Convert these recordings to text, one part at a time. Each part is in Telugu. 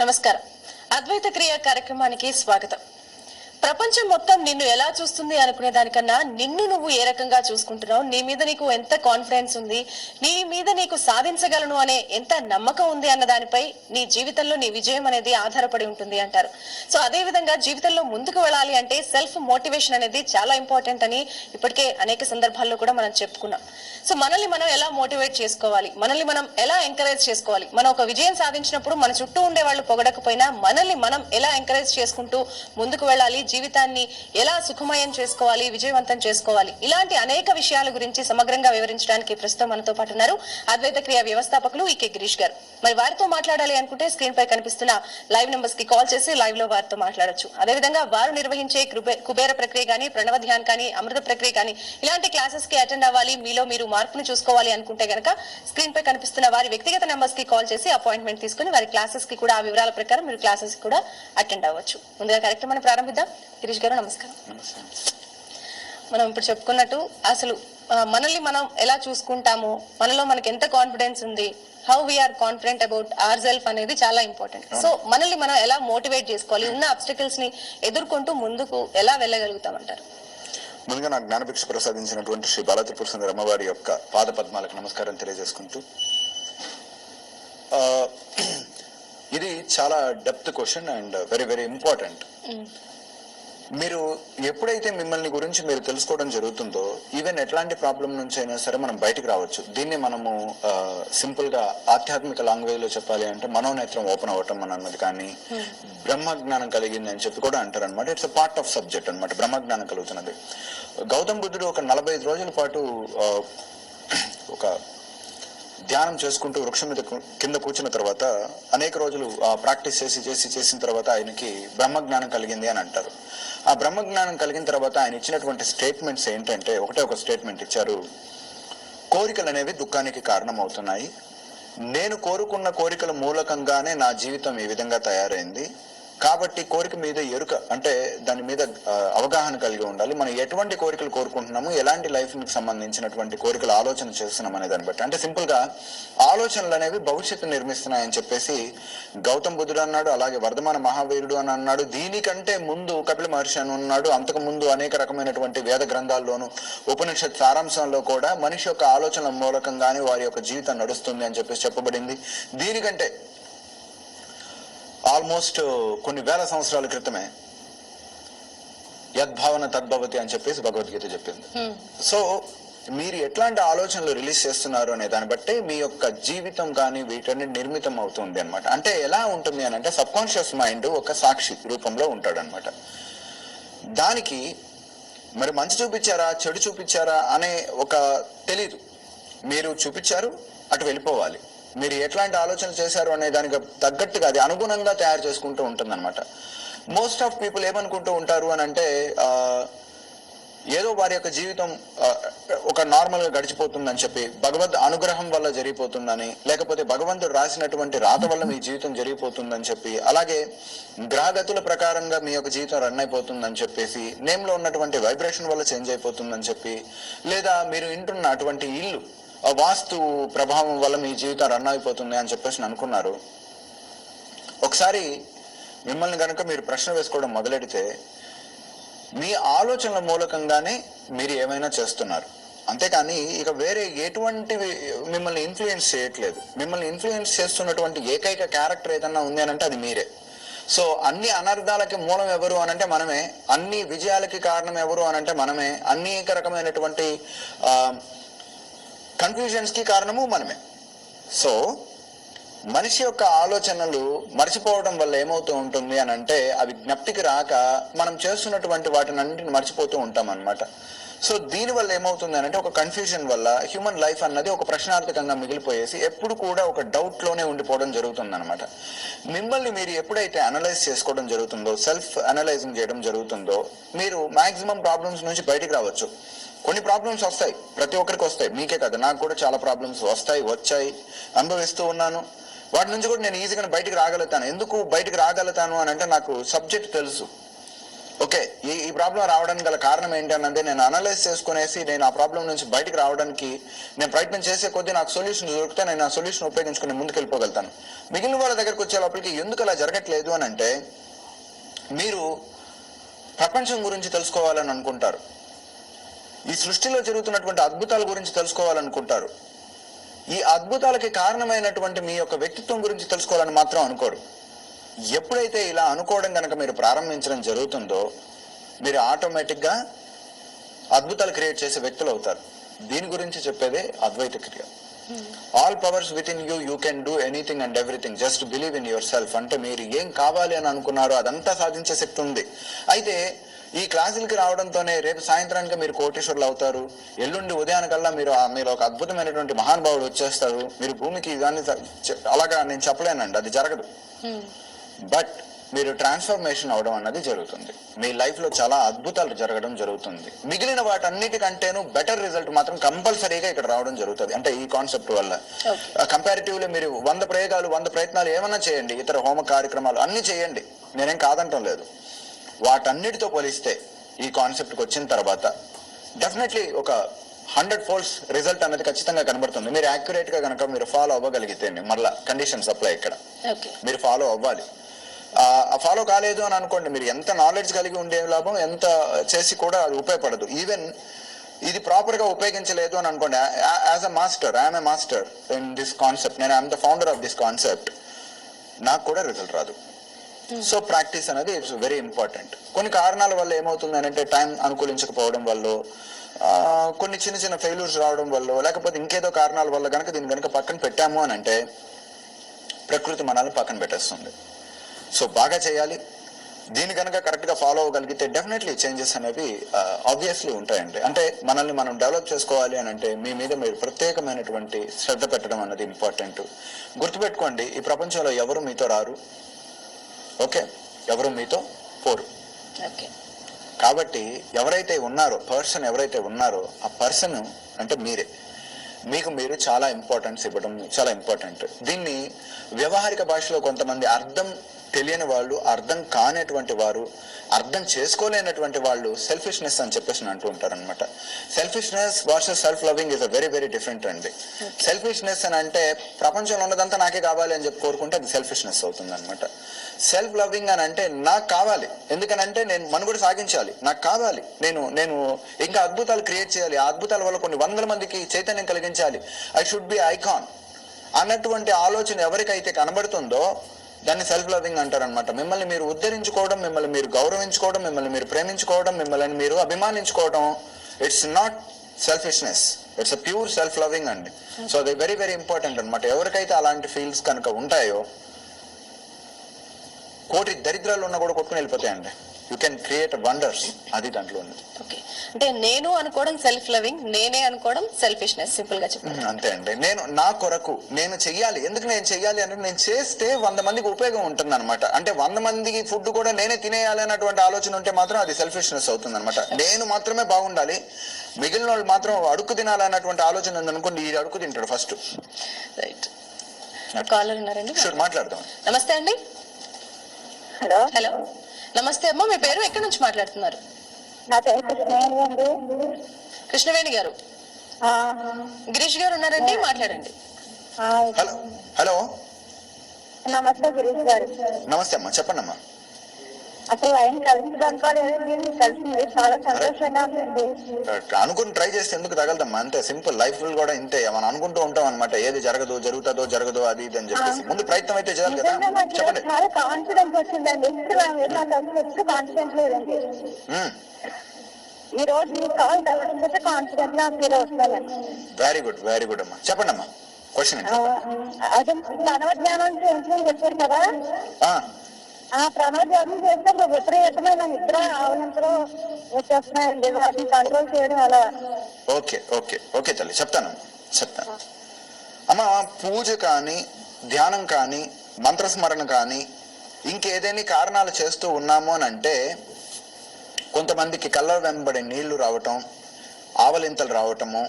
నమస్కారం. అద్వైత క్రియ కార్యక్రమానికి స్వాగతం. ప్రపంచం మొత్తం నిన్ను ఎలా చూస్తుంది అనుకునే దానికన్నా నిన్ను నువ్వు ఏ రకంగా చూసుకుంటున్నావు? నీ మీద నీకు ఎంత కాన్ఫిడెన్స్ ఉంది? నీ మీద నీకు సాధించగలను అనే ఎంత నమ్మకం ఉంది అన్న దానిపై నీ జీవితంలో నీ విజయం అనేది ఆధారపడి ఉంటుంది అంటారు. సో అదే విధంగా జీవితంలో ముందుకు వెళ్ళాలి అంటే సెల్ఫ్ మోటివేషన్ అనేది చాలా ఇంపార్టెంట్ అని ఇప్పటికే అనేక సందర్భాల్లో కూడా మనం చెప్పుకున్నాం. సో మనల్ని మనం ఎలా మోటివేట్ చేసుకోవాలి? మనల్ని మనం ఎలా ఎంకరేజ్ చేసుకోవాలి? మనం ఒక విజయం సాధించినప్పుడు మన చుట్టూ ఉండే వాళ్ళు పొగడకపోయినా మనల్ని మనం ఎలా ఎంకరేజ్ చేసుకుంటూ ముందుకు వెళ్ళాలి? జీవితాన్ని ఎలా సుఖమయం చేసుకోవాలి విజయవంతం చేసుకోవాలి ఇలాంటి అనేక విషయాల గురించి సమగ్రంగా వివరించడానికి ప్రస్తుతం మనతో పాటు ఉన్నారు అద్వైత క్రియ వ్యవస్థాపకులు ఈకే గిరీష్ గారు. మరి వారితో మాట్లాడాలి అనుకుంటే స్క్రీన్ పై కనిపిస్తున్న లైవ్ నెంబర్స్కి కాల్ చేసి లైవ్లో వారితో మాట్లాడొచ్చు. అదేవిధంగా వారు నిర్వహించే కృబే- కుబేర ప్రక్రియ కానీ ప్రణవ ధ్యాన్ కానీ అమృత ప్రక్రియ కానీ ఇలాంటి క్లాసెస్కి అటెండ్ అవ్వాలి. మీలో మీరు మార్పుని చూసుకోవాలి అనుకుంటే గనక స్క్రీన్ పై కనిపిస్తున్న వారి వ్యక్తిగత నెంబర్స్కి కాల్ చేసి అపాయింట్మెంట్ తీసుకుని వారి క్లాసెస్కి కూడా ఆ వివరాల ప్రకారం మీరు క్లాసెస్ కూడా అటెండ్ అవ్వచ్చు. ముందుగా కార్యక్రమాన్ని ప్రారంభిద్దాం. గిరీష్ గారు నమస్కారం. మనం ఇప్పుడు చెప్పుకున్నట్టు అసలు మనల్ని మనం ఎలా చూసుకుంటాము? మనలో మనకి ఎంత కాన్ఫిడెన్స్ ఉంది? How we are confident about our self అనేది చాలా ఇంపార్టెంట్ సో మనల్ని మనం ఎలా మోటివేట్ చేసుకోవాలి? ఉన్న అబ్స్టికల్స్ని ఎదుర్కొంటూ ముందుకు ఎలా వెళ్ళగలుగుతామంటారు? ముందుగా నాకు జ్ఞానభిక్ష ప్రసాదించినటువంటి శ్రీ బాలత్రిపుర సుందర అమ్మవారి యొక్క పాద పద్మాలకు నమస్కారం తెలియజేసుకుంటూ ఇది చాలా depth question and very very important మీరు ఎప్పుడైతే మిమ్మల్ని గురించి మీరు తెలుసుకోవడం జరుగుతుందో ఈవెన్ ఎట్లాంటి ప్రాబ్లం నుంచి అయినా సరే మనం బయటికి రావచ్చు. దీన్ని మనము సింపుల్గా ఆధ్యాత్మిక లాంగ్వేజ్లో చెప్పాలి అంటే మనోనేత్రం ఓపెన్ అవ్వటం అని అన్నది కానీ బ్రహ్మ జ్ఞానం కలిగింది అని చెప్పి కూడా అంటారు అనమాట ఇట్స్ పార్ట్ ఆఫ్ సబ్జెక్ట్ అనమాట బ్రహ్మ జ్ఞానం కలుగుతున్నది. గౌతమ్ బుద్ధుడు ఒక నలభై ఐదు రోజుల పాటు ఒక ధ్యానం చేసుకుంటూ వృక్షం మీద కింద కూర్చున్న తర్వాత అనేక రోజులు ప్రాక్టీస్ చేసి చేసి చేసిన తర్వాత ఆయనకి బ్రహ్మజ్ఞానం కలిగింది అని అంటారు. ఆ బ్రహ్మజ్ఞానం కలిగిన తర్వాత ఆయన ఇచ్చినటువంటి స్టేట్మెంట్స్ ఏంటంటే ఒకటే ఒక స్టేట్మెంట్ ఇచ్చారు. కోరికలు అనేవి దుఃఖానికి కారణం అవుతున్నాయి నేను కోరుకున్న కోరికల మూలకంగానే నా జీవితం ఈ విధంగా తయారైంది. కాబట్టి కోరిక మీద ఎరుక అంటే దాని మీద అవగాహన కలిగి ఉండాలి. మనం ఎటువంటి కోరికలు కోరుకుంటున్నాము ఎలాంటి లైఫ్కి సంబంధించినటువంటి కోరికలు ఆలోచన చేస్తున్నాం అనే దాన్ని బట్టి. అంటే సింపుల్గా ఆలోచనలు అనేవి భవిష్యత్తు నిర్మిస్తున్నాయని చెప్పేసి గౌతమ్ బుద్ధుడు అన్నాడు అలాగే వర్ధమాన మహావీరుడు అని అన్నాడు. దీనికంటే ముందు కపిల మహర్షి అని ఉన్నాడు. అంతకు ముందు అనేక రకమైనటువంటి వేద గ్రంథాల్లోను ఉపనిషత్ సారాంశంలో కూడా మనిషి యొక్క ఆలోచనల మూలకంగానే వారి యొక్క జీవితం నడుస్తుంది అని చెప్పేసి చెప్పబడింది. దీనికంటే ఆల్మోస్ట్ కొన్ని వేల సంవత్సరాల క్రితమే యద్భావన తద్భవతి అని చెప్పేసి భగవద్గీత చెప్పింది. సో మీరు ఎట్లాంటి ఆలోచనలు రిలీజ్ చేస్తున్నారు అనే దాన్ని బట్టి మీ యొక్క జీవితం కానీ వీటన్ని నిర్మితం అవుతుంది అనమాట అంటే ఎలా ఉంటుంది అని అంటే సబ్ కాన్షియస్ మైండ్ ఒక సాక్షి రూపంలో ఉంటాడు అనమాట దానికి మరి మంచి చూపించారా చెడు చూపించారా అనే ఒక తెలీదు. మీరు చూపించారు అటు వెళ్ళిపోవాలి. మీరు ఎట్లాంటి ఆలోచన చేశారు అనే దానికి తగ్గట్టుగా అది అనుగుణంగా తయారు చేసుకుంటూ ఉంటుంది మోస్ట్ ఆఫ్ పీపుల్ ఏమనుకుంటూ ఉంటారు అని అంటే ఏదో వారి యొక్క జీవితం ఒక నార్మల్గా గడిచిపోతుందని చెప్పి భగవద్ అనుగ్రహం వల్ల జరిగిపోతుందని లేకపోతే భగవంతుడు రాసినటువంటి రాత వల్ల మీ జీవితం జరిగిపోతుందని చెప్పి అలాగే గ్రహగతుల ప్రకారంగా మీ యొక్క జీవితం రన్ అయిపోతుందని చెప్పేసి నేమ్లో ఉన్నటువంటి వైబ్రేషన్ వల్ల చేంజ్ అయిపోతుందని చెప్పి లేదా మీరు ఇంటున్న అటువంటి ఇల్లు వాస్తు ప్రభావం వల్ల మీ జీవితం రన్ అయిపోతుంది అని చెప్పేసి అనుకున్నారు. ఒకసారి మిమ్మల్ని కనుక మీరు ప్రశ్న వేసుకోవడం మొదలెడితే మీ ఆలోచనల మూలకంగానే మీరు ఏమైనా చేస్తున్నారు. అంతేకాని ఇక వేరే ఎటువంటివి మిమ్మల్ని ఇన్ఫ్లుయెన్స్ చేయట్లేదు. మిమ్మల్ని ఇన్ఫ్లుయెన్స్ చేస్తున్నటువంటి ఏకైక క్యారెక్టర్ ఏదన్నా ఉంది అంటే అది మీరే. సో అన్ని అనర్థాలకి మూలం ఎవరు అనంటే మనమే. అన్ని విజయాలకి కారణం ఎవరు అనంటే మనమే. అనేక రకమైనటువంటి కన్ఫ్యూజన్స్కి కారణము మనమే. సో మనిషి యొక్క ఆలోచనలు మర్చిపోవడం వల్ల ఏమవుతూ ఉంటుంది అని అంటే అవి జ్ఞప్తికి రాక మనం చేస్తున్నటువంటి వాటిని అన్నింటిని మర్చిపోతూ ఉంటాం అనమాట సో దీని వల్ల ఏమవుతుంది అంటే ఒక కన్ఫ్యూజన్ వల్ల హ్యూమన్ లైఫ్ అన్నది ఒక ప్రశ్నార్థకంగా మిగిలిపోయేసి ఎప్పుడు కూడా ఒక డౌట్లోనే ఉండిపోవడం జరుగుతుంది అనమాట మిమ్మల్ని మీరు ఎప్పుడైతే అనలైజ్ చేసుకోవడం జరుగుతుందో సెల్ఫ్ అనలైజింగ్ చేయడం జరుగుతుందో మీరు మాక్సిమం ప్రాబ్లమ్స్ నుంచి బయటకు రావచ్చు. కొన్ని ప్రాబ్లమ్స్ వస్తాయి ప్రతి ఒక్కరికి వస్తాయి. మీకే కదా నాకు కూడా చాలా ప్రాబ్లమ్స్ వస్తాయి వచ్చాయి అనుభవిస్తూ ఉన్నాను. వాటి నుంచి కూడా నేను ఈజీగా బయటకు రాగలుగుతాను. ఎందుకు బయటికి రాగలుగుతాను అని అంటే నాకు సబ్జెక్ట్ తెలుసు. ఓకే ఈ ఈ ప్రాబ్లం రావడానికి గల కారణం ఏంటి అన్నది నేను అనలైజ్ చేసుకునేసి నేను ఆ ప్రాబ్లం నుంచి బయటికి రావడానికి నేను ప్రయత్నం చేసే కొద్దీ నాకు సొల్యూషన్ దొరికితే నేను ఆ సొల్యూషన్ ఉపయోగించుకుని ముందుకు వెళ్ళిపోగలుగుతాను. మిగిలిన వాళ్ళ దగ్గరకు వచ్చే లోపలికి ఎందుకు అలా జరగట్లేదు అని అంటే మీరు ప్రపంచం గురించి తెలుసుకోవాలని అనుకుంటారు. ఈ సృష్టిలో జరుగుతున్నటువంటి అద్భుతాల గురించి తెలుసుకోవాలనుకుంటారు. ఈ అద్భుతాలకి కారణమైనటువంటి మీ యొక్క వ్యక్తిత్వం గురించి తెలుసుకోవాలని మాత్రం అనుకోరు. ఎప్పుడైతే ఇలా అనుకోవడం కనుక మీరు ప్రారంభించడం జరుగుతుందో మీరు ఆటోమేటిక్గా అద్భుతాలు క్రియేట్ చేసే వ్యక్తులు అవుతారు. దీని గురించి చెప్పేదే Advaita Kriya. All powers within you you can do anything and everything just believe in your self అంటే మీరు ఏం కావాలి అని అనుకున్నారో అదంతా సాధించే శక్తి ఉంది. అయితే ఈ క్లాసులకి రావడంతోనే రేపు సాయంత్రానికి మీరు కోటేశ్వర్లు అవుతారు. ఎల్లుండి ఉదయానికల్లా మీరు మీరు ఒక అద్భుతమైనటువంటి మహానుభావుడు వచ్చేస్తారు. మీరు భూమికి ఇదాన్ని అలాగా నేను చెప్పలేనండి అది జరగదు. బట్ మీరు ట్రాన్స్ఫర్మేషన్ అవడం అన్నది జరుగుతుంది. మీ లైఫ్లో చాలా అద్భుతాలు జరగడం జరుగుతుంది. మిగిలిన వాటన్నిటికంటేను బెటర్ రిజల్ట్ మాత్రం కంపల్సరీగా ఇక్కడ రావడం జరుగుతుంది. అంటే ఈ కాన్సెప్ట్ వల్ల. కంపారిటివ్లీ మీరు వంద ప్రయోగాలు వంద ప్రయత్నాలు ఏమన్నా చేయండి ఇతర హోమ కార్యక్రమాలు అన్ని చేయండి. నేనేం కాదంటం లేదు. వాటన్నిటితో పోలిస్తే ఈ కాన్సెప్ట్కి వచ్చిన తర్వాత డెఫినెట్లీ ఒక హండ్రెడ్ ఫోల్స్ రిజల్ట్ అనేది ఖచ్చితంగా కనబడుతుంది. మీరు యాక్యురేట్గా కనుక మీరు ఫాలో అవ్వగలిగితే మళ్ళా కండిషన్స్ అప్లై ఇక్కడ. మీరు ఫాలో అవ్వాలి. ఫాలో కాలేదు అని అనుకోండి మీరు ఎంత నాలెడ్జ్ కలిగి ఉండే లాభం ఎంత చేసి కూడా అది ఉపయోగపడదు. ఈవెన్ ఇది ప్రాపర్గా ఉపయోగించలేదు అని అనుకోండి as a master I'm a master in this concept నేను I'm the founder of this concept నాకు కూడా రిజల్ట్ రాదు. సో ప్రాక్టీస్ అనేది ఇట్స్ వెరీ ఇంపార్టెంట్ కొన్ని కారణాల వల్ల ఏమవుతుంది అంటే టైం అనుకూలించకపోవడం వల్ల కొన్ని చిన్న చిన్న ఫెయిల్యూర్స్ రావడం వల్ల లేకపోతే ఇంకేదో కారణాల వల్ల కనుక దీన్ని కనుక పక్కన పెట్టాము అని అంటే ప్రకృతి మనల్ని పక్కన పెట్టేస్తుంది. సో బాగా చేయాలి. దీన్ని కనుక కరెక్ట్గా ఫాలో అవ్వగలిగితే డెఫినెట్లీ చేంజెస్ అనేవి ఆబ్వియస్లీ ఉంటాయండి. అంటే మనల్ని మనం డెవలప్ చేసుకోవాలి అని అంటే మీ మీద మీరు ప్రత్యేకమైనటువంటి శ్రద్ధ పెట్టడం అన్నది ఇంపార్టెంట్ గుర్తుపెట్టుకోండి ఈ ప్రపంచంలో ఎవరు మీతో రారు? ఓకే ఎవరు మీతో పోరు? ఓకే కాబట్టి ఎవరైతే ఉన్నారో పర్సన్ ఎవరైతే ఉన్నారో ఆ పర్సన్ అంటే మీరే. మీకు మీరు చాలా ఇంపార్టెన్స్ ఇవ్వడం చాలా ఇంపార్టెంట్ దీన్ని వ్యవహారిక భాషలో కొంతమంది అర్థం తెలియని వాళ్ళు అర్థం కానటువంటి వారు అర్థం చేసుకోలేనటువంటి వాళ్ళు సెల్ఫిష్నెస్ అని చెప్పేసి అంటూ ఉంటారు అనమాట selfishness versus self loving is a very very different అండి సెల్ఫిష్నెస్ అని అంటే ప్రపంచంలో ఉన్నదంతా నాకే కావాలి అని చెప్పి కోరుకుంటే అది సెల్ఫిష్నెస్ అవుతుంది అనమాట సెల్ఫ్ లవింగ్ అని అంటే నాకు కావాలి. ఎందుకనంటే నేను మనుగడ సాగించాలి. నాకు కావాలి. నేను నేను ఇంకా అద్భుతాలు క్రియేట్ చేయాలి. ఆ అద్భుతాల వల్ల కొన్ని వందల మందికి చైతన్యం కలిగించాలి. ఐ షుడ్ బి ఐకాన్ అన్నటువంటి ఆలోచన ఎవరికైతే కనబడుతుందో దాన్ని సెల్ఫ్ లవింగ్ అంటారు అనమాట మిమ్మల్ని మీరు ఉద్ధరించుకోవడం మిమ్మల్ని మీరు గౌరవించుకోవడం మిమ్మల్ని మీరు ప్రేమించుకోవడం మిమ్మల్ని మీరు అభిమానించుకోవడం it's not selfishness it's a pure self loving అండి. సో అది వెరీ వెరీ ఇంపార్టెంట్ అనమాట ఎవరికైతే అలాంటి ఫీల్స్ కనుక ఉంటాయో కోటి దరిద్రాలు ఉన్నా కూడా కొట్టుకుని వెళ్ళిపోతాయండి. యూ కెన్ క్రియేట్ వండర్స్ అది దాంట్లో ఉంది. ఓకే అంటే నేను అనుకోవడం సెల్ఫ్ లవింగ్ నేనే అనుకోవడం సెల్ఫిష్నెస్ సింపుల్గా చెప్పండి. అంతే అండి. నేను నా కొరకు నేను చెయ్యాలి. ఎందుకు నేను చెయ్యాలి అంటే నేను చేస్తే వంద మందికి ఉపయోగం ఉంటుంది అనమాట అంటే వంద మందికి ఫుడ్ కూడా నేనే తినేయాలి అన్నటువంటి ఆలోచన ఉంటే మాత్రం అది సెల్ఫిష్నెస్ అవుతుంది అనమాట నేను మాత్రమే బాగుండాలి. మిగిలిన వాళ్ళు మాత్రం అడుగు తినాలి అన్నటువంటి ఆలోచన ఉందనుకోండి ఈ అడుగు తింటాడు ఫస్ట్ రైట్ కాలర్ ఉన్నారండి? మాట్లాడదాం. నమస్తే అండి. హలో హలో నమస్తే అమ్మ మీ పేరు ఎక్కడి నుంచి మాట్లాడుతున్నారు? నా పేరు కృష్ణవేణి అండి. కృష్ణవేణి గారు. ఆ, గిరీష్ గారు ఉన్నారండి మాట్లాడండి. ఆ, హలో హలో. నమస్తే గిరీష్ గారు. నమస్తే అమ్మా చెప్పండి అమ్మా అసలు ఆయన కలిసిందనుకోలేదు మీరు కలిసింది చాలా సంతోషంగా ఉంది అనుకుని ట్రై చేస్తే ఎందుకు తగలదమ్మా? అంతే సింపుల్ లైఫ్ కూడా ఇంతే. మనం అనుకుంటూ ఉంటాం అనమాట ఏది జరగదు జరుగుతుందో జరగదో అది ఇది అని చెప్పేసి. ముందు ప్రయత్నం అయితే చేయాలి కదా? చెప్పండి. చాలా కాన్ఫిడెన్స్ వచ్చిందండి. ఎప్పుడు కాన్ఫిడెన్స్ లేదండి. ఈ రోజు కాల్ కాన్ఫిడెంట్గా వెరీ గుడ్ వెరీ గుడ్ అమ్మా. చెప్పండి అమ్మా. క్వశ్చన్ అదే జ్ఞానం చెప్పారు కదా? ఆ ప్రమాదాన్ని చేస్తే విపరీతమైన నిద్ర ఆవలింపులు వచ్చేస్తున్నాయండి వాటిని కంట్రోల్ చేయడం అలా. ఓకే ఓకే ఓకే తల్లి చెప్తాను చెప్తాను. అమ్మ పూజ కానీ ధ్యానం కానీ మంత్రస్మరణ కానీ ఇంకేదైనా కారణాలు చేస్తూ ఉన్నాము అని అంటే కొంతమందికి కళ్ళ వెంబడి నీళ్ళు రావటం ఆవలింతలు రావటము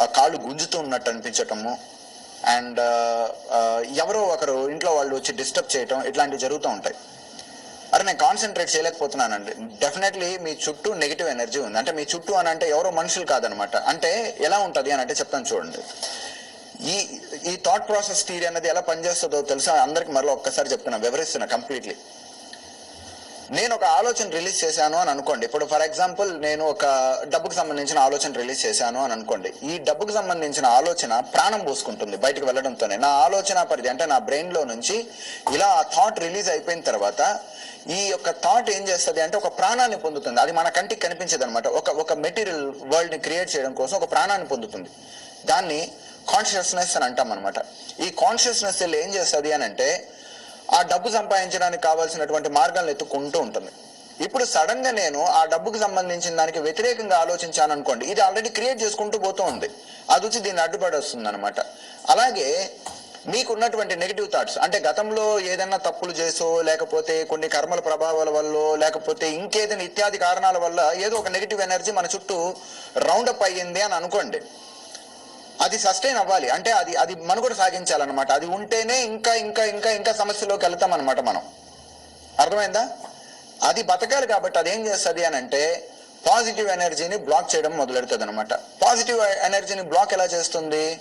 ఆ కాళ్ళు గుంజుతూ ఉన్నట్టు అనిపించటము అండ్ uh, uh, ఎవరో ఒకరు ఇంట్లో వాళ్ళు వచ్చి డిస్టర్బ్ చేయటం ఇట్లాంటివి జరుగుతూ ఉంటాయి. అరే నేను కాన్సన్ట్రేట్ చేయలేకపోతున్నానండి. డెఫినెట్లీ మీ చుట్టూ నెగిటివ్ ఎనర్జీ ఉంది. అంటే మీ చుట్టూ అని అంటే ఎవరో మనుషులు కాదనమాట. అంటే ఎలా ఉంటుంది అని అంటే చెప్తాను చూడండి. ఈ ఈ థాట్ ప్రాసెస్ థియరీ అనేది ఎలా పనిచేస్తుందో తెలుసా? అందరికి మరలా ఒక్కసారి చెప్తున్నా వివరిస్తున్నా కంప్లీట్లీ నేను ఒక ఆలోచన రిలీజ్ చేశాను అని అనుకోండి. ఇప్పుడు ఫర్ ఎగ్జాంపుల్ నేను ఒక డబ్బుకు సంబంధించిన ఆలోచన రిలీజ్ చేశాను అని అనుకోండి. ఈ డబ్బుకు సంబంధించిన ఆలోచన ప్రాణం పోసుకుంటుంది బయటకు వెళ్ళడంతోనే. నా ఆలోచన పరిధి అంటే నా బ్రెయిన్లో నుంచి ఇలా ఆ థాట్ రిలీజ్ అయిపోయిన తర్వాత ఈ యొక్క థాట్ ఏం చేస్తుంది అంటే ఒక ప్రాణాన్ని పొందుతుంది. అది మన కంటికి కనిపించదు అనమాట ఒక ఒక మెటీరియల్ వరల్డ్ని క్రియేట్ చేయడం కోసం ఒక ప్రాణాన్ని పొందుతుంది. దాన్ని కాన్షియస్నెస్ అని అంటాం అనమాట ఈ కాన్షియస్నెస్ ఏం చేస్తుంది అని అంటే ఆ డబ్బు సంపాదించడానికి కావాల్సినటువంటి మార్గాలను ఎత్తుకుంటూ ఉంటుంది. ఇప్పుడు సడన్గా నేను ఆ డబ్బుకు సంబంధించిన దానికి వ్యతిరేకంగా ఆలోచించాను అనుకోండి ఇది ఆల్రెడీ క్రియేట్ చేసుకుంటూ పోతూ ఉంది. అది వచ్చి దీన్ని అడ్డుపడి వస్తుంది అనమాట అలాగే మీకున్నటువంటి నెగిటివ్ థాట్స్ అంటే గతంలో ఏదైనా తప్పులు చేసో లేకపోతే కొన్ని కర్మల ప్రభావాల వల్ల లేకపోతే ఇంకేదైనా ఇత్యాది కారణాల వల్ల ఏదో ఒక నెగిటివ్ ఎనర్జీ మన చుట్టూ రౌండప్ అయ్యింది అని అనుకోండి. అది సస్టైన్ అవ్వాలి. అంటే అది అది మనుగడ సాగించాలన్నమాట. అది ఉంటేనే ఇంకా ఇంకా ఇంకా ఇంకా సమస్యలోకి వెళ్తాం అనమాట మనం. అర్థమైందా? అది బతకాలి కాబట్టి అది ఏం చేస్తుంది అని అంటే పాజిటివ్ ఎనర్జీని బ్లాక్ చేయడం మొదలెడుతుంది అనమాట పాజిటివ్ ఎనర్జీని బ్లాక్ ఎలా చేస్తుంది?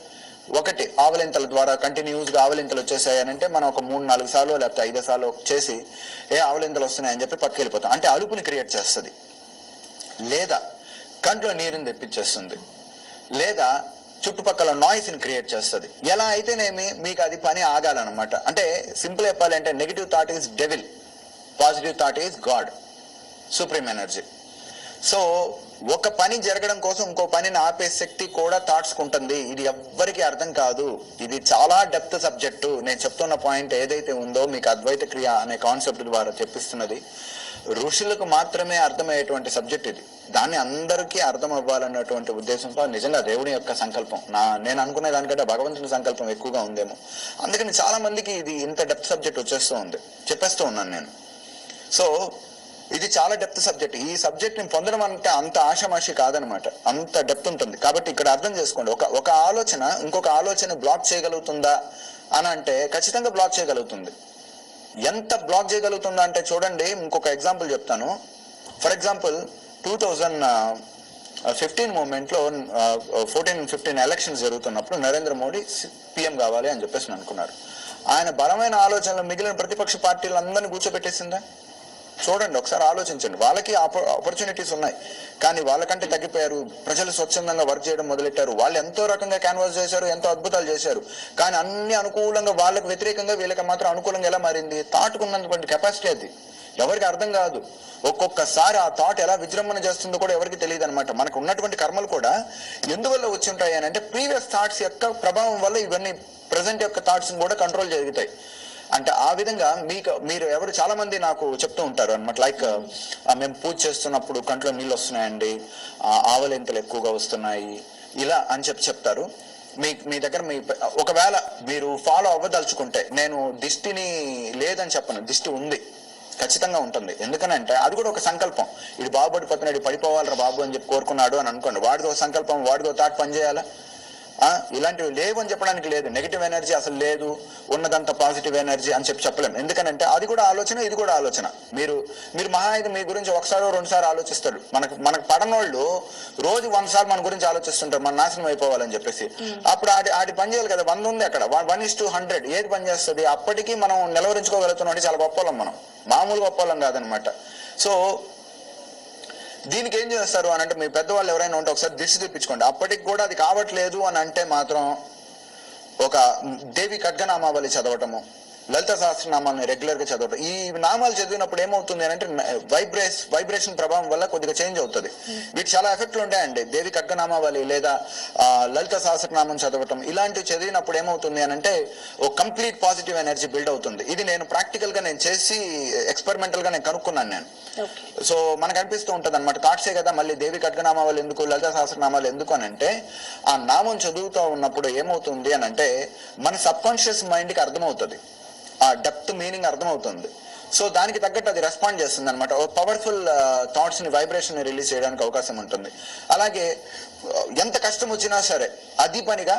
ఒకటి ఆవలింతల ద్వారా కంటిన్యూస్గా ఆవలింతలు వచ్చేసాయనంటే మనం ఒక మూడు నాలుగు సార్లు లేకపోతే ఐదు సార్లు చేసి ఏ ఆవలింతలు వస్తున్నాయని చెప్పి పక్కకెళ్ళిపోతాం అంటే అలుపుని క్రియేట్ చేస్తుంది. లేదా కంట్లో నీరుని తెప్పించేస్తుంది. లేదా చుట్టుపక్కల నాయిస్ని క్రియేట్ చేస్తుంది. ఎలా అయితేనేమి మీకు అది పని ఆగాలన్నమాట. అంటే సింపుల్ చెప్పాలంటే negative thought is devil positive thought is God supreme energy so ఒక పని జరగడం కోసం ఇంకో పనిని ఆపే శక్తి కూడా థాట్స్ ఉంటుంది. ఇది ఎవ్వరికి అర్థం కాదు. ఇది చాలా డెప్త్ సబ్జెక్టు నేను చెప్తున్న పాయింట్ ఏదైతే ఉందో మీకు అద్వైత క్రియ అనే కాన్సెప్ట్ ద్వారా చెప్పిస్తున్నది. ఋషులకు మాత్రమే అర్థమయ్యేటువంటి సబ్జెక్ట్ ఇది. దాన్ని అందరికీ అర్థం అవ్వాలన్నటువంటి ఉద్దేశంతో నిజంగా దేవుని యొక్క సంకల్పం. నా నేను అనుకునే దానికంటే భగవంతుని సంకల్పం ఎక్కువగా ఉందేమో. అందుకని చాలా మందికి ఇది ఇంత డెప్త్ సబ్జెక్ట్ వచ్చేస్తూ ఉంది. చెప్పేస్తూ ఉన్నాను నేను. సో ఇది చాలా డెప్త్ సబ్జెక్ట్. ఈ సబ్జెక్ట్ని పొందడం అంటే అంత ఆషమాషి కాదనమాట. అంత డెప్త్ ఉంటుంది. కాబట్టి ఇక్కడ అర్థం చేసుకోండి. ఒక ఒక ఆలోచన ఇంకొక ఆలోచన బ్లాక్ చేయగలుగుతుందా అని అంటే ఖచ్చితంగా బ్లాక్ చేయగలుగుతుంది. ఎంత బ్లాక్ చేయగలుగుతుందా అంటే చూడండి ఇంకొక ఎగ్జాంపుల్ చెప్తాను. For example two thousand fifteen మూమెంట్లో ఫోర్టీన్ ఫిఫ్టీన్ ఎలక్షన్స్ జరుగుతున్నప్పుడు నరేంద్ర మోడీ పిఎం కావాలి అని చెప్పేసి అనుకున్నారు ఆయన బలమైన ఆలోచనలు మిగిలిన ప్రతిపక్ష పార్టీలందరినీ కూర్చోబెట్టేసిందా? చూడండి ఒకసారి ఆలోచించండి. వాళ్ళకి ఆపర్చునిటీస్ ఉన్నాయి. కానీ వాళ్ళకంటే తగ్గిపోయారు. ప్రజలు స్వచ్ఛందంగా వర్క్ చేయడం మొదలెట్టారు. వాళ్ళు ఎంతో రకంగా క్యాన్వాస్ చేశారు ఎంతో అద్భుతాలు చేశారు. కానీ అన్ని అనుకూలంగా వాళ్ళకి వ్యతిరేకంగా వీళ్ళకి మాత్రం అనుకూలంగా ఎలా మారింది? తాటుకున్నటువంటి కెపాసిటీ అది. ఎవరికి అర్థం కాదు. ఒక్కొక్కసారి ఆ థాట్ ఎలా విజృంభణ చేస్తుందో కూడా ఎవరికి తెలియదు అనమాట మనకు ఉన్నటువంటి కర్మలు కూడా ఎందువల్ల వచ్చి ఉంటాయి అని అంటే ప్రీవియస్ థాట్స్ యొక్క ప్రభావం వల్ల ఇవన్నీ ప్రజెంట్ యొక్క థాట్స్ కూడా కంట్రోల్ జరుగుతాయి. అంటే ఆ విధంగా మీకు మీరు ఎవరు చాలా మంది నాకు చెప్తూ ఉంటారు అనమాట లైక్ మేము పూజ చేస్తున్నప్పుడు కంట్లో నీళ్ళు వస్తున్నాయండి ఆవలింతలు ఎక్కువగా వస్తున్నాయి ఇలా అని చెప్పి చెప్తారు. మీ మీ దగ్గర మీ ఒకవేళ మీరు ఫాలో అవ్వదలుచుకుంటే నేను దిష్టిని లేదని చెప్పను దిష్టి ఉంది ఖచ్చితంగా ఉంటుంది. ఎందుకనంటే అది కూడా ఒక సంకల్పం. ఇది బాగుపడిపోతున్నాడు ఇది పడిపోవాలరా బాబు అని చెప్పి కోరుకున్నాడు అని అనుకోండి. వాడితో సంకల్పం వాడితో తాట్ పనిచేయాలా? ఇలాంటివి లేవు అని చెప్పడానికి లేదు. నెగిటివ్ ఎనర్జీ అసలు లేదు. ఉన్నదంత పాజిటివ్ ఎనర్జీ అని చెప్పి చెప్పలేము ఎందుకనంటే అది కూడా ఆలోచన ఇది కూడా ఆలోచన. మీరు మీరు మహా మీ గురించి ఒకసారి రెండు సార్లు ఆలోచిస్తారు. మనకు మనకు పడనోళ్ళు రోజు వంద సార్లు మన గురించి ఆలోచిస్తుంటారు. మన నాశనం అయిపోవాలని చెప్పేసి. అప్పుడు ఆడి ఆడి పని చేయాలి కదా. వంద ఉంది అక్కడ. వన్ ఇస్ టు హండ్రెడ్ ఏది పని చేస్తుంది? అప్పటికి మనం నిలవరించుకోగలుగుతున్నాం అంటే చాలా గొప్పలం మనం. మామూలు గొప్పలం కాదనమాట. సో దీనికి ఏం చేస్తారు అని అంటే మీ పెద్దవాళ్ళు ఎవరైనా ఉంటే ఒకసారి దిష్టి తెప్పించుకోండి. అప్పటికి కూడా అది కావట్లేదు అని అంటే మాత్రం ఒక దేవి ఖడ్గనామావళి చదవటము. లలిత సహస్రనామాలని రెగ్యులర్గా చదవటం. ఈ నామాలు చదివినప్పుడు ఏమవుతుంది అని అంటే వైబ్రేస్ వైబ్రేషన్ ప్రభావం వల్ల కొద్దిగా చేంజ్ అవుతుంది. వీటి చాలా ఎఫెక్ట్లు ఉంటాయండి. దేవి ఖడ్గనామావళి లేదా లలిత సహస్రనామం చదవటం ఇలాంటివి చదివినప్పుడు ఏమవుతుంది అని అంటే ఒక కంప్లీట్ పాజిటివ్ ఎనర్జీ బిల్డ్ అవుతుంది. ఇది నేను ప్రాక్టికల్గా నేను చేసి ఎక్స్పెరిమెంటల్గా నేను కనుక్కున్నాను నేను. సో మనకు అనిపిస్తూ ఉంటుంది అనమాట థాట్సే కదా మళ్ళీ దేవి ఖడ్గనామాలు ఎందుకు లలిత సహస్రనామాలు ఎందుకు అని అంటే ఆ నామం చదువుతూ ఉన్నప్పుడు ఏమవుతుంది అని అంటే మన సబ్ కాన్షియస్ మైండ్కి అర్థమవుతుంది. ఆ డెప్త్ మీనింగ్ అర్థమవుతుంది. సో దానికి తగ్గట్టు అది రెస్పాండ్ చేస్తుంది అనమాట పవర్ఫుల్ థాట్స్ని వైబ్రేషన్ని రిలీజ్ చేయడానికి అవకాశం ఉంటుంది. అలాగే ఎంత కష్టం వచ్చినా సరే అది పనిగా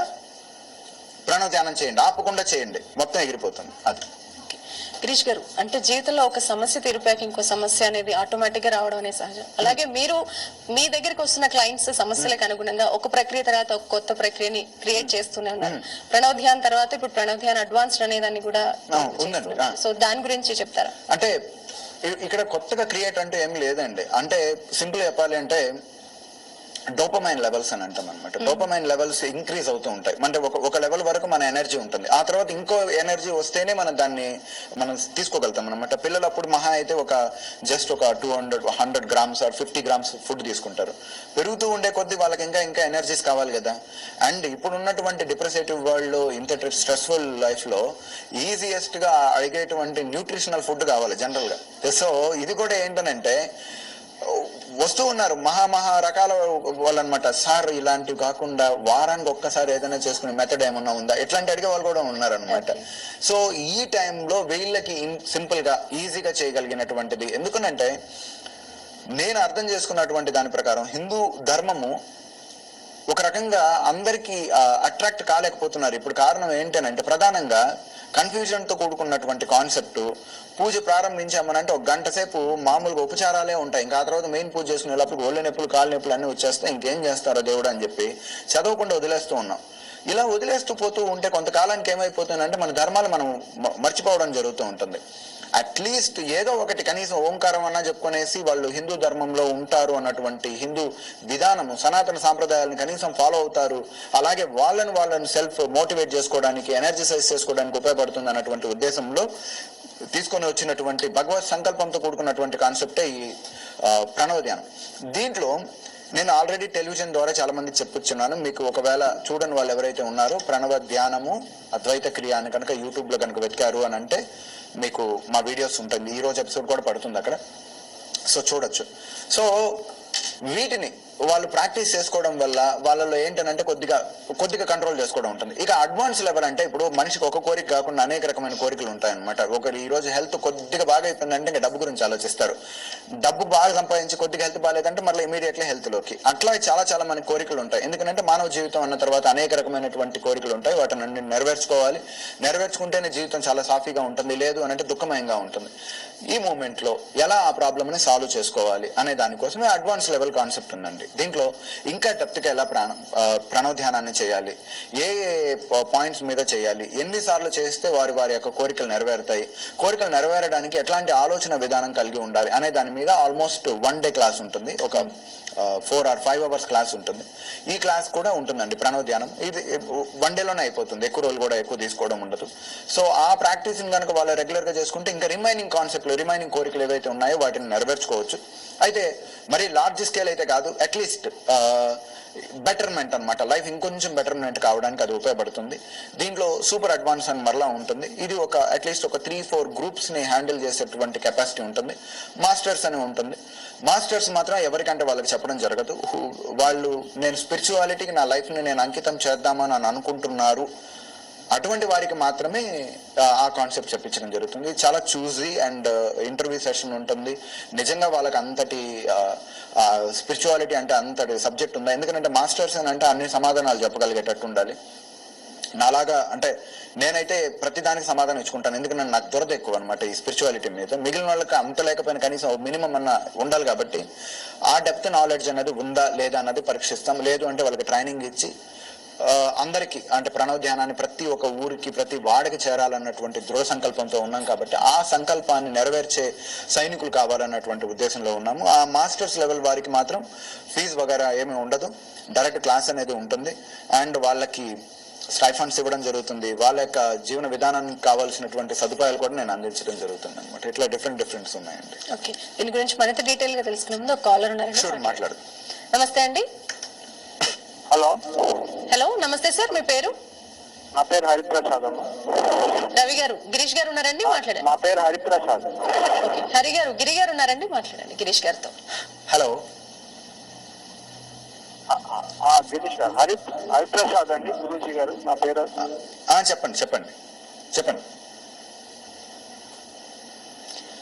ప్రాణధ్యానం చేయండి. ఆపకుండా చేయండి. మొత్తం ఎగిరిపోతుంది. అది. గిరీష్ గారు అంటే జీవితంలో ఒక సమస్య తీరిపోయాక ఇంకో సమస్య అనేది ఆటోమేటిక్గా రావడం అనేది సహజం. అలాగే మీరు మీ దగ్గరికి వస్తున్న క్లయింట్స్ సమస్యలకు అనుగుణంగా ఒక ప్రక్రియ తర్వాత ఒక కొత్త ప్రక్రియని క్రియేట్ చేస్తూనే ఉన్నారు. ప్రణవ్ ధ్యాన్ తర్వాత ఇప్పుడు ప్రణవ్ ధ్యాన్ అడ్వాన్స్డ్ అనే దాన్ని కూడా. సో దాని గురించి చెప్తారా? అంటే ఇక్కడ కొత్తగా క్రియేట్ అంటే ఏం లేదండి. అంటే సింపుల్ చెప్పాలి అంటే డోపమైన్ లెవెల్స్ అని అంటాం అనమాట డోపమైన్ లెవెల్స్ ఇంక్రీజ్ అవుతూ ఉంటాయి. అంటే ఒక ఒక లెవెల్ వరకు మన ఎనర్జీ ఉంటుంది. ఆ తర్వాత ఇంకో ఎనర్జీ వస్తేనే మనం దాన్ని మనం తీసుకోగలుగుతాం అనమాట పిల్లలు అప్పుడు మహా అయితే ఒక జస్ట్ ఒక two hundred hundred grams or fifty grams food తీసుకుంటారు. పెరుగుతూ ఉండే కొద్దీ వాళ్ళకి ఇంకా ఇంకా ఎనర్జీస్ కావాలి కదా. అండ్ ఇప్పుడు ఉన్నటువంటి డిప్రెసేటివ్ వరల్డ్లో ఇంత స్ట్రెస్ఫుల్ లైఫ్లో ఈజియెస్ట్గా అడిగేటువంటి న్యూట్రిషనల్ ఫుడ్ కావాలి జనరల్గా సో ఇది కూడా ఏంటనంటే వస్తూ ఉన్నారు. మహా మహా రకాల వాళ్ళు అనమాట సార్ ఇలాంటివి కాకుండా వారానికి ఒక్కసారి ఏదైనా చేసుకునే మెథడ్ ఏమన్నా ఉందా? ఇట్లాంటి అడిగే వాళ్ళు కూడా ఉన్నారు అనమాట సో ఈ టైంలో వీళ్ళకి సింపుల్గా ఈజీగా చేయగలిగినటువంటిది ఎందుకనంటే నేను అర్థం చేసుకున్నటువంటి దాని ప్రకారం హిందూ ధర్మము ఒక రకంగా అందరికి అట్రాక్ట్ కాలేకపోతున్నారు. ఇప్పుడు కారణం ఏంటనంటే ప్రధానంగా కన్ఫ్యూజన్తో కూడుకున్నటువంటి కాన్సెప్ట్ పూజ ప్రారంభించామనంటే ఒక గంట సేపు మామూలుగా ఉపచారాలే ఉంటాయి. ఇంకా ఆ తర్వాత మెయిన్ పూజ చేసుకునేటప్పుడు ఒళ్ళు నొప్పులు కాలు నొప్పులు అన్నీ వచ్చేస్తే ఇంకేం చేస్తారో దేవుడు అని చెప్పి చదవకుండా వదిలేస్తూ ఉన్నాం. ఇలా వదిలేస్తూ పోతూ ఉంటే కొంతకాలానికి ఏమైపోతుందంటే మన ధర్మాలు మనం మర్చిపోవడం జరుగుతూ ఉంటుంది. అట్లీస్ట్ ఏదో ఒకటి కనీసం ఓంకారం అన్నా చెప్పుకునేసి వాళ్ళు హిందూ ధర్మంలో ఉంటారు అన్నటువంటి హిందూ విధానము సనాతన సాంప్రదాయాలను కనీసం ఫాలో అవుతారు. అలాగే వాళ్ళని వాళ్ళని సెల్ఫ్ మోటివేట్ చేసుకోవడానికి ఎనర్జైజ్ చేసుకోవడానికి ఉపయోగపడుతుంది అన్నటువంటి ఉద్దేశంలో తీసుకొని వచ్చినటువంటి భగవత్ సంకల్పంతో కూడుకున్నటువంటి కాన్సెప్టే ఈ ఆ, ప్రణవ ధ్యానం దీంట్లో నేను ఆల్రెడీ టెలివిజన్ ద్వారా చాలా మంది చెప్పుచున్నాను. మీకు ఒకవేళ చూడని వాళ్ళు ఎవరైతే ఉన్నారో ప్రణవ ధ్యానము అద్వైత క్రియ అని కనుక యూట్యూబ్లో కనుక వెతికారు అని అంటే మీకు మా వీడియోస్ ఉంటుంది ఈ రోజు ఎపిసోడ్ కూడా పడుతుంది అక్కడ. సో చూడొచ్చు. సో వీటిని వాళ్ళు ప్రాక్టీస్ చేసుకోవడం వల్ల వాళ్ళలో ఏంటంటే కొద్దిగా కొద్దిగా కంట్రోల్ చేసుకోవడం ఉంటుంది. ఇక అడ్వాన్స్ లెవెల్ అంటే ఇప్పుడు మనిషికి ఒక కోరిక కాకుండా అనేక రకమైన కోరికలు ఉంటాయన్నమాట. ఒకటి ఈ రోజు హెల్త్ కొద్దిగా బాగా అయిపోయిందంటే ఇంకా డబ్బు గురించి ఆలోచిస్తారు. డబ్బు బాగా సంపాదించి కొద్దిగా హెల్త్ బాగాలేదంటే మళ్ళీ ఇమీడియట్లీ హెల్త్లోకి. అట్లా చాలా చాలా మన కోరికలు ఉంటాయి. ఎందుకంటే మానవ జీవితం అన్న తర్వాత అనేక రకమైనటువంటి కోరికలు ఉంటాయి. వాటిని అన్ని నెరవేర్చుకోవాలి. నెరవేర్చుకుంటేనే జీవితం చాలా సాఫీగా ఉంటుంది. లేదు అని అంటే దుఃఖమయంగా ఉంటుంది. ఈ మూమెంట్లో ఎలా ఆ ప్రాబ్లమ్ని సాల్వ్ చేసుకోవాలి అనే దానికోసమే అడ్వాన్స్ లెవెల్ కాన్సెప్ట్ ఉందండి. దీంట్లో ఇంకా డెప్త్గా ఎలా ప్రాణ ఆ, చేయాలి ఏ పాయింట్స్ మీద చేయాలి ఎన్నిసార్లు చేస్తే వారి వారి యొక్క కోరికలు నెరవేరుతాయి. కోరికలు నెరవేరడానికి ఎట్లాంటి ఆలోచన విధానం కలిగి ఉండాలి అనే దాని మీద ఆల్మోస్ట్ వన్ డే క్లాస్ ఉంటుంది. ఒక four or five hours class ఉంటుంది. ఈ క్లాస్ కూడా ఉంటుందండి ప్రణవధ్యానం. ఇది వన్ డేలోనే అయిపోతుంది. ఎక్కువ రోజులు కూడా ఎక్కువ తీసుకోవడం ఉండదు. సో ఆ ప్రాక్టీస్ని కనుక వాళ్ళు రెగ్యులర్గా చేసుకుంటే ఇంకా రిమైనింగ్ కాన్సెప్ట్లు రిమైనింగ్ కోరికలు ఏవైతే ఉన్నాయో వాటిని నెరవేర్చుకోవచ్చు. అయితే మరి లార్జ్ స్కేల్ అయితే కాదు అట్లీస్ట్ బెటర్మెంట్ అన్నమాట. లైఫ్ ఇంకొంచెం బెటర్మెంట్ కావడానికి అది ఉపయోగపడుతుంది. దీంట్లో సూపర్ అడ్వాన్స్ అని మరలా ఉంటుంది. ఇది ఒక అట్లీస్ట్ ఒక త్రీ ఫోర్ గ్రూప్స్ని హ్యాండిల్ చేసేటువంటి కెపాసిటీ ఉంటుంది. మాస్టర్స్ అని ఉంటుంది. మాస్టర్స్ మాత్రం ఎవరికంటే వాళ్ళకి చెప్పడం జరగదు. వాళ్ళు నేను స్పిరిచువాలిటీకి నా లైఫ్ని నేను అంకితం చేద్దామని అని అనుకుంటున్నారు. అటువంటి వారికి మాత్రమే ఆ, కాన్సెప్ట్ చెప్పించడం జరుగుతుంది. చాలా చూజీ అండ్ ఇంటర్వ్యూ సెషన్ ఉంటుంది. నిజంగా వాళ్ళకి అంతటి స్పిరిచువాలిటీ అంటే అంతటి సబ్జెక్ట్ ఉందా? ఎందుకంటే మాస్టర్స్ అని అంటే అన్ని సమాధానాలు చెప్పగలిగేటట్టు ఉండాలి. నాలాగా అంటే నేనైతే ప్రతిదానికి సమాధానం ఇచ్చుకుంటాను. ఎందుకంటే నాకు దొరద ఎక్కువ అనమాట ఈ స్పిరిచువాలిటీ మీద. మిగిలిన వాళ్ళకి అంత లేకపోయినా కనీసం మినిమం అన్న ఉండాలి కాబట్టి ఆ డెప్త్ నాలెడ్జ్ అనేది ఉందా లేదా అన్నది పరీక్షిస్తాం. లేదు అంటే వాళ్ళకి ట్రైనింగ్ ఇచ్చి అందరికీ అంటే ప్రణవ ధ్యానాన్ని ప్రతి ఒక్క ఊరికి ప్రతి వాడికి చేరాలన్నటువంటి దృఢ సంకల్పంతో ఉన్నాం కాబట్టి ఆ సంకల్పాన్ని నెరవేర్చే సైనికులు కావాలన్నటువంటి ఉద్దేశంలో ఉన్నాము. ఆ మాస్టర్స్ లెవెల్ వారికి మాత్రం ఫీజు వగేరా ఏమీ ఉండదు. డైరెక్ట్ క్లాస్ అనేది ఉంటుంది. అండ్ వాళ్ళకి స్టైఫండ్స్ ఇవ్వడం జరుగుతుంది. వాళ్ళ యొక్క జీవన విధానానికి కావాల్సినటువంటి సదుపాయాలు కూడా నేను అందించడం జరుగుతుంది అనమాట ఇట్లా డిఫరెంట్ డిఫరెంట్స్ ఉన్నాయండి. ఓకే. దీని గురించి మరింత డీటెయిల్గా తెలుసుకునే ముందు కాలర్ షూర్ ఉన్నారండి మాట్లాడు నమస్తే అండి. హలో. హలో నమస్తే సార్ మీ పేరు? నా పేరు హరిప్రసాద్ అమ్మ. రవి గారు గిరీష్ గారు ఉన్నారండి మాట్లాడండి. నా పేరు హరిప్రసాద్. ఓకే హరి గారు గిరి గారు ఉన్నారండి మాట్లాడండి గిరీష్ గారితో. హలో. ఆ, గిరీష్ గారు హరి హరిప్రసాద్ అండి గురూజీ గారు నా పేరు. ఆ, చెప్పండి చెప్పండి చెప్పండి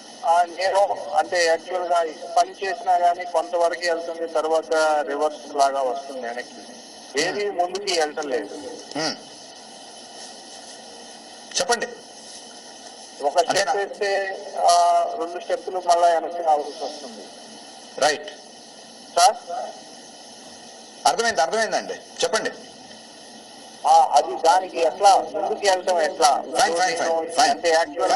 ఆ, నేను అంటే యాక్చువల్గా పని చేసినా గానీ కొంతవరకు వెళ్తుంది తర్వాత రివర్స్ లాగా వస్తుంది వెనక్కి. ఏది ముందుకి వెళ్తలేదు. ఉమ్. చెప్పండి. ఒక స్టెప్ వేస్తే రెండు స్టెప్పులు మళ్ళా వెనక్కి రావాల్సి వస్తుంది. Right sir? అర్థమైంది అర్థమైందండి. చెప్పండి. అది దానికి ఎట్లా? ముందుకు వెళ్తాం ఎట్లా. అంటే యాక్చువల్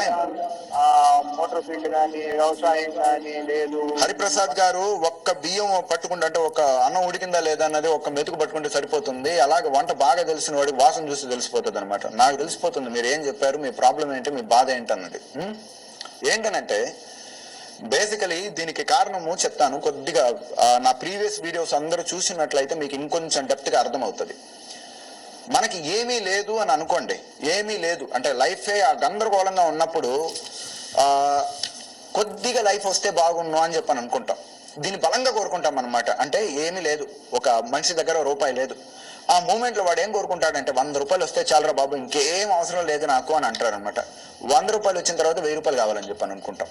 మోటార్ ఫీల్డ్ కానీ వ్యవసాయం కానీ లేదు. హరిప్రసాద్ గారు ఒక్క బియ్యం పట్టుకుంటే అంటే ఒక అన్నం ఉడికిందా లేదా అన్నది ఒక మెతుకు పట్టుకుంటే సరిపోతుంది. అలాగే వంట బాగా తెలిసిన వాడికి వాసన చూసి తెలిసిపోతుంది అనమాట నాకు తెలిసిపోతుంది. మీరు ఏం చెప్పారు? మీ ప్రాబ్లం ఏంటి? మీ బాధ ఏంటి అన్నది? ఏంటనంటే బేసికలీ దీనికి కారణము చెప్తాను. కొద్దిగా నా ప్రీవియస్ వీడియోస్ అందరూ చూసినట్లయితే మీకు ఇంకొంచెం డెప్త్గా అర్థమవుతుంది. మనకి ఏమీ లేదు అని అనుకోండి. ఏమీ లేదు. అంటే లైఫే ఆ గందరగోళంగా ఉన్నప్పుడు కొద్దిగా లైఫ్ వస్తే బాగుండు అని చెప్పని అనుకుంటాం. దీన్ని బలంగా కోరుకుంటాం అనమాట అంటే ఏమీ లేదు. ఒక మనిషి దగ్గర రూపాయి లేదు. ఆ మూమెంట్లో వాడు ఏం కోరుకుంటాడంటే వంద రూపాయలు వస్తే చాలరా బాబు ఇంకేం అవసరం లేదు నాకు అని అంటారు అనమాట వంద రూపాయలు వచ్చిన తర్వాత వెయ్యి రూపాయలు కావాలని చెప్పని అనుకుంటాం.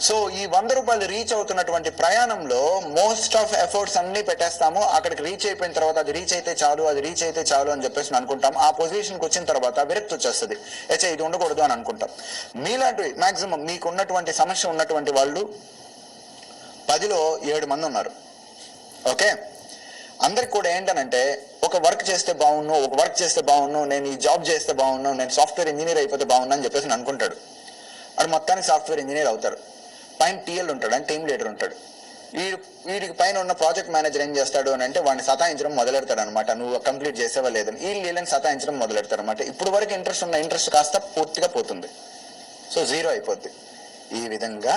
సో ఈ వంద రూపాయలు రీచ్ అవుతున్నటువంటి ప్రయాణంలో మోస్ట్ ఆఫ్ ఎఫర్ట్స్ అన్ని పెట్టేస్తాము. అక్కడికి రీచ్ అయిపోయిన తర్వాత అది రీచ్ అయితే చాలు అది రీచ్ అయితే చాలు అని చెప్పేసి అనుకుంటాం. ఆ పొజిషన్కి వచ్చిన తర్వాత విరక్తి వచ్చేస్తుంది. అయితే ఇది ఉండకూడదు అని అనుకుంటాం. మీలాంటివి మాక్సిమం మీకు ఉన్నటువంటి సమస్య ఉన్నటువంటి వాళ్ళు పదిలో ఏడు మంది ఉన్నారు. ఓకే? అందరికి కూడా ఏంటనంటే ఒక వర్క్ చేస్తే బాగుండు ఒక వర్క్ చేస్తే బాగుండు నేను ఈ జాబ్ చేస్తే బాగుండు నేను సాఫ్ట్వేర్ ఇంజనీర్ అయిపోతే బాగుండు అని చెప్పేసి అనుకుంటాడు. అది మొత్తానికి సాఫ్ట్వేర్ ఇంజనీర్ అవుతారు. పైన టీఎల్ ఉంటాడు అంటే టీమ్ లీడర్ ఉంటాడు. వీడు వీడికి పైన ఉన్న ప్రాజెక్ట్ మేనేజర్ ఏం చేస్తాడు అని అంటే వాడిని సతాయించడం మొదలెడతాడు అనమాట నువ్వు కంప్లీట్ చేసేవా లేదని. వీళ్ళు వీళ్ళని సతాయించడం మొదలెడతాడు అనమాట ఇప్పుడు వరకు ఇంట్రెస్ట్ ఉన్న ఇంట్రెస్ట్ కాస్త పూర్తిగా పోతుంది. సో జీరో అయిపోద్ది. ఈ విధంగా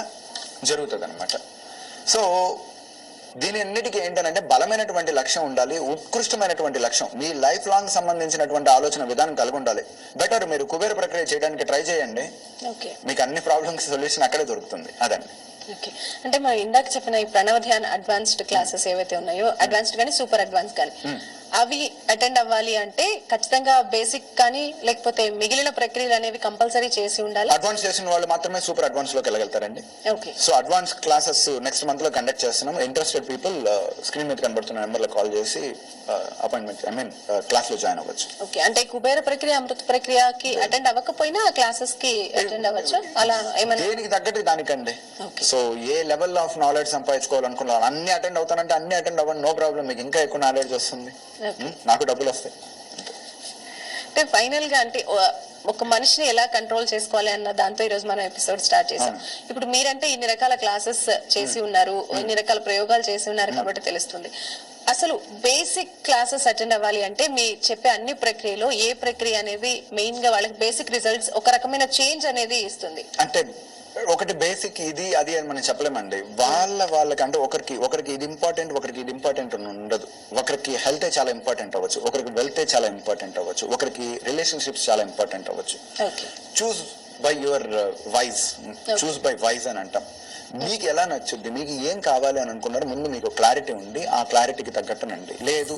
జరుగుతుంది అనమాట సో దీని అన్నిటికీ ఏంటంటే బలమైనటువంటి లక్ష్యం ఉండాలి ఉత్కృష్టమైనటువంటి లక్ష్యం మీ లైఫ్ లాంగ్ సంబంధించినటువంటి ఆలోచన విధానం కలిగి ఉండాలి. బెటర్ మీరు కుబేర ప్రక్రియ చేయడానికి ట్రై చేయండి. మీకు అన్ని ప్రాబ్లమ్స్ సొల్యూషన్ అక్కడే దొరుకుతుంది. అదండి. ఓకే అంటే మరి ఇందాక చెప్పిన ఈ ప్రణవ ధ్యాన్ అడ్వాన్స్డ్ క్లాసెస్ ఏవైతే ఉన్నాయో అడ్వాన్స్డ్ కానీ సూపర్ అడ్వాన్స్ కానీ అవి అటెండ్ అవ్వాలి అంటే ఖచ్చితంగా బేసిక్ కానీ లేకపోతే మిగిలిన ప్రక్రియలు అనేవి కంపల్సరీ చేసి ఉండాలి. అడ్వాన్స్ చేసిన వాళ్ళు మాత్రమే సూపర్ అడ్వాన్స్లోకి వెళ్ళగలుగుతారండి. Okay so advance classes next మంత్లో కండక్ట్ చేస్తున్నాం. ఇంట్రెస్టెడ్ పీపుల్ స్క్రీన్ మీద కనబడుతున్న నెంబర్లో కాల్ చేసి అపాయింట్మెంట్ ఐ మీన్ క్లాస్లో జాయిన్ అవ్వచ్చు. ఓకే అంటే కుబేర ప్రక్రియ అమృత ప్రక్రియకి అటెండ్ అవ్వకపోయినా క్లాసెస్కి అటెండ్ అవ్వచ్చు? అలా ఏమైనా? దేనికి తగ్గట్టు దానికండి. So a level of knowledge సంపాదించుకోవాలనుకున్నా అన్ని అటెండ్ అవుతానంటే అన్ని అటెండ్ అవ్వండి నో ప్రాబ్లం మీకు ఇంకా ఎక్కువ నాలెడ్జ్ వస్తుంది? నాకు డబ్బులు వస్తాయి. అంటే ఫైనల్గా అంటే ఒక మనిషిని ఎలా కంట్రోల్ చేసుకోవాలి అన్న దాంతో ఈ రోజు మనం ఎపిసోడ్ స్టార్ట్ చేసాం. ఇప్పుడు మీరంటే ఇన్ని రకాల క్లాసెస్ చేసి ఉన్నారు ఇన్ని రకాల ప్రయోగాలు చేసి ఉన్నారు కాబట్టి తెలుస్తుంది. అసలు బేసిక్ క్లాసెస్ అటెండ్ అవ్వాలి అంటే మీ చెప్పే అన్ని ప్రక్రియలో ఏ ప్రక్రియ అనేది మెయిన్గా వాళ్ళకి బేసిక్ రిజల్ట్స్ ఒక రకమైన చేంజ్ అనేది ఇస్తుంది. అంటే ఒకటి బేసిక్ ఇది అది అని మనం చెప్పలేమండి. వాళ్ళ వాళ్ళకి అంటే ఒకరికి ఒకరికి ఇది ఇంపార్టెంట్ ఒకరికి ఇది ఇంపార్టెంట్ ఉండదు. ఒకరికి హెల్తే చాలా ఇంపార్టెంట్ అవ్వచ్చు ఒకరికి వెల్తే చాలా ఇంపార్టెంట్ అవ్వచ్చు ఒకరికి రిలేషన్షిప్స్ చాలా ఇంపార్టెంట్ అవ్వచ్చు. Choose by your wise choose by wise అని అంటాం. మీకు ఎలా నచ్చుద్ది? మీకు ఏం కావాలి అని అనుకున్నారు ముందు మీకు క్లారిటీ ఉంది ఆ క్లారిటీకి తగ్గట్టునండి. లేదు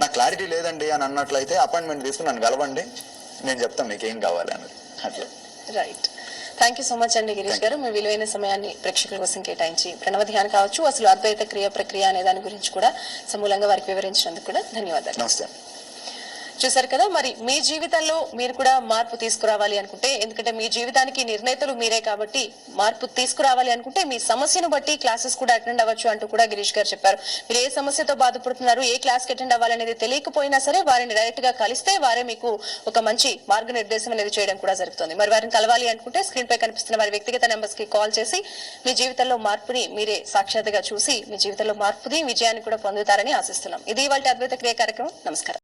నా క్లారిటీ లేదండి అని అన్నట్లయితే అపాయింట్మెంట్ తీసుకుని నన్ను కలవండి. నేను చెప్తాను మీకు ఏం కావాలి అన్నది. అట్లా. Right thank you so much అండి గిరీష్ గారు. మీ విలువైన సమయాన్ని ప్రేక్షకుల కోసం కేటాయించి ప్రణవ ధ్యానం కావచ్చు అసలు అద్వైత క్రియ ప్రక్రియ అనే దాని గురించి కూడా సమూలంగా వారికి వివరించినందుకు కూడా ధన్యవాదాలు. నమస్తే. చూసారు కదా మరి మీ జీవితంలో మీరు కూడా మార్పు తీసుకురావాలి అనుకుంటే ఎందుకంటే మీ జీవితానికి నిర్ణేతలు మీరే కాబట్టి మార్పు తీసుకురావాలి అనుకుంటే మీ సమస్యను బట్టి క్లాసెస్ కూడా అటెండ్ అవ్వచ్చు అంటూ కూడా గిరీష్ గారు చెప్పారు. మీరు ఏ సమస్యతో బాధపడుతున్నారు ఏ క్లాస్కి అటెండ్ అవ్వాలనేది తెలియకపోయినా సరే వారిని డైరెక్ట్గా కలిస్తే వారే మీకు ఒక మంచి మార్గనిర్దేశం అనేది చేయడం కూడా జరుగుతుంది. మరి వారిని కలవాలి అనుకుంటే స్క్రీన్ పై కనిపిస్తున్న వారి వ్యక్తిగత నెంబర్స్కి కాల్ చేసి మీ జీవితంలో మార్పుని మీరే సాక్షాత్గా చూసి మీ జీవితంలో మార్పుని విజయాన్ని కూడా పొందుతారని ఆశిస్తున్నాం. ఇది వాళ్ళ అద్భుత క్రియ కార్యక్రమం. నమస్కారం.